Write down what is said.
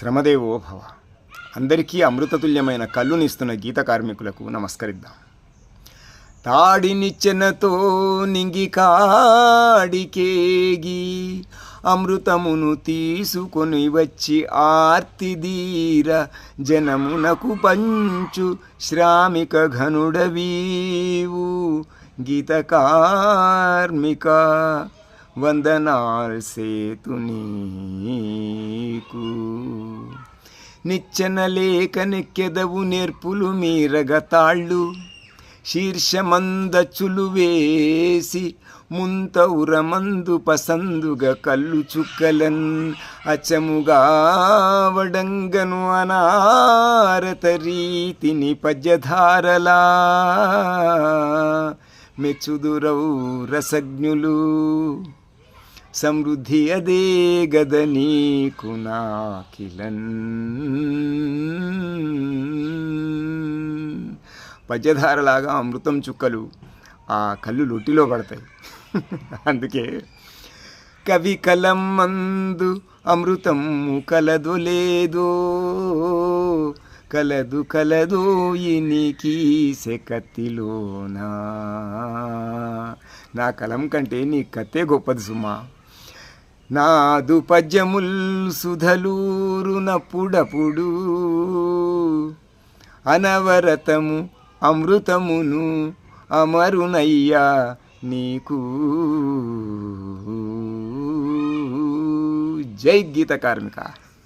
శ్రమదేవో భవ. అందరికీ అమృతతుల్యమైన కళ్ళునిస్తున్న గీత కార్మికులకు నమస్కరిద్దాం. తాడినిచ్చెనతో నింగి కాడికేగి అమృతమును తీసుకొని వచ్చి ఆర్తిదీర జనమునకు పంచు శ్రామిక ఘనుడవీవు. గీత కార్మిక వందనాల్ సేతు నీకు. నిచ్చెన లేక నెక్కెదవు నేర్పులు మీరగతాళ్ళు. శీర్షమందచులు వేసి ముంత ఉరమందు పసందుగా కళ్ళు చుక్కలన్ అచముగా వడంగను అనారత రీతిని పద్యధారలా. మెచ్చుదురవు రసజ్ఞులు. సమృద్ధి అదే గద నీకు నాకిలన్. పద్యధారలాగా అమృతం చుక్కలు ఆ కళ్ళు లొట్టిలో పడతాయి. అందుకే కవి కలం మందు అమృతం కలదు లేదో కలదు కలదు ఇనికి సెకత్తిలోనా నా కలం కంటే నీ కత్తే గొప్పది సుమా. నాదు పద్యముల్ సుధలూరునప్పుడప్పుడు అనవరతము అమృతమును అమరునయ్యా నీకు. జై గీత కార్మిక.